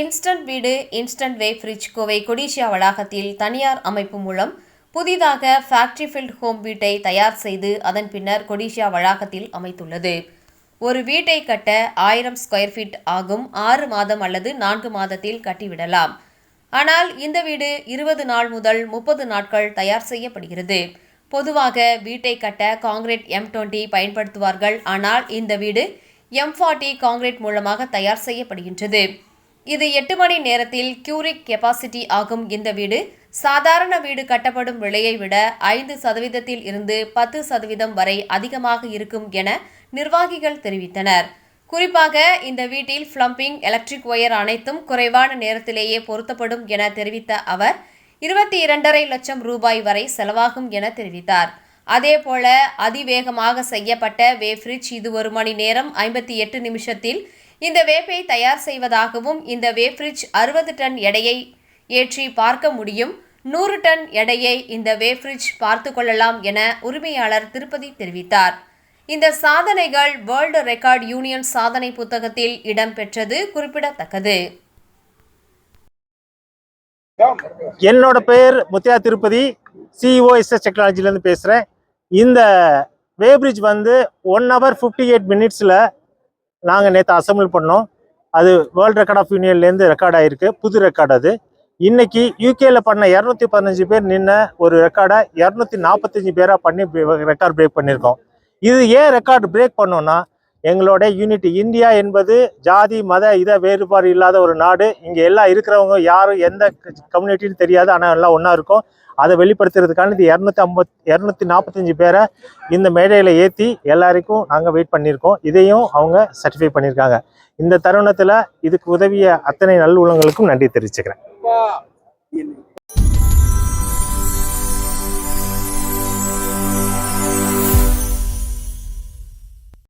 Instant வீடு instant way fridge Kovai Codissia வளாகத்தில் தனியார் அமைப்பு மூலம் புதிதாக ஃபேக்டரி ஃபில்ட் ஹோம் வீட்டை தயார் செய்து அதன் பின்னர் கொடிஷியா வளாகத்தில் அமைத்துள்ளது. ஒரு வீட்டை கட்ட ஆயிரம் ஸ்கொயர் ஃபீட் ஆகும். ஆறு மாதம் அல்லது நான்கு மாதத்தில் கட்டிவிடலாம். ஆனால் இந்த வீடு இருபது நாள் முதல் முப்பது நாட்கள் தயார் செய்யப்படுகிறது. பொதுவாக வீட்டை கட்ட காங்கிரீட் எம் டுவெண்ட்டி பயன்படுத்துவார்கள். ஆனால் இந்த வீடு எம் ஃபார்ட்டி காங்கிரீட் மூலமாக தயார் செய்யப்படுகின்றது. இது எட்டு மணி நேரத்தில் கியூரிக் கெப்பாசிட்டி ஆகும் இந்த வீடு. சாதாரண வீடு கட்டப்படும் விலையை விட ஐந்து சதவீதத்தில் இருந்து பத்து சதவீதம் வரை அதிகமாக இருக்கும் என நிர்வாகிகள் தெரிவித்தனர். குறிப்பாக இந்த வீட்டில் ஃப்ளம்பிங் எலக்ட்ரிக் ஒயர் அனைத்தும் குறைவான நேரத்திலேயே பொருத்தப்படும் என தெரிவித்த அவர் இருபத்தி இரண்டரை லட்சம் ரூபாய் வரை செலவாகும் என தெரிவித்தார். அதேபோல அதிவேகமாக செய்யப்பட்ட வேஃப்ரிட்ஜ் இது ஒரு மணி நேரம் ஐம்பத்தி எட்டு நிமிஷத்தில் இந்த வேப்பை தயார் செய்வதாகவும் இந்த வேஃப்ரிட்ஜ் அறுபது டன் எடையை ஏற்றி பார்க்க முடியும். நூறு டன் எடையை இந்த வேஃப்ரிட்ஜ் பார்த்து கொள்ளலாம் என உரிமையாளர் திருப்பதி தெரிவித்தார். இந்த சாதனைகள் வேர்ல்டு ரெக்கார்ட் யூனியன் சாதனை புத்தகத்தில் இடம்பெற்றது குறிப்பிடத்தக்கது. என்னோட பெயர் முத்தியா திருப்பதி சிஓஎஸ்எஸ் டெக்னாலஜிலேருந்து பேசுகிறேன் இந்த வேப்ரிட்ஜ் வந்து ஒன் ஹவர் ஃபிஃப்டி எயிட் மினிட்ஸில் நாங்கள் நேற்று அசம்பிள் பண்ணோம். அது வேர்ல்டு ரெக்கார்ட் ஆஃப் யூனியன்லேருந்து ரெக்கார்ட் ஆகிருக்கு புது ரெக்கார்டு அது. இன்னைக்கு யூகேல பண்ண இரநூத்தி பதினஞ்சு பேர் நின்ன ஒரு ரெக்கார்டை இரநூத்தி நாற்பத்தஞ்சு பேராக பண்ணி ரெக்கார்ட் பிரேக் பண்ணியிருக்கோம் இது ஏன் ரெக்கார்டு பிரேக் பண்ணோம்னா எங்களோட யூனிட்டி இந்தியா என்பது ஜாதி மத இத வேறுபாடு இல்லாத ஒரு நாடு. இங்கே எல்லாம் இருக்கிறவங்க யாரும் எந்த கம்யூனிட்டின்னு தெரியாது. ஆனால் எல்லாம் ஒன்றா இருக்கும். அதை வெளிப்படுத்துறதுக்கான இது இரநூத்தி ஐம்பத் இரநூத்தி நாற்பத்தஞ்சு பேரை இந்த மேடையில் ஏற்றி எல்லாருக்கும் நாங்கள் வெயிட் பண்ணியிருக்கோம். இதையும் அவங்க சர்டிஃபை பண்ணியிருக்காங்க. இந்த தருணத்தில் இதுக்கு உதவிய அத்தனை நல்லுள்ளங்களுக்கும் நன்றி தெரிவிச்சுக்கிறேன்.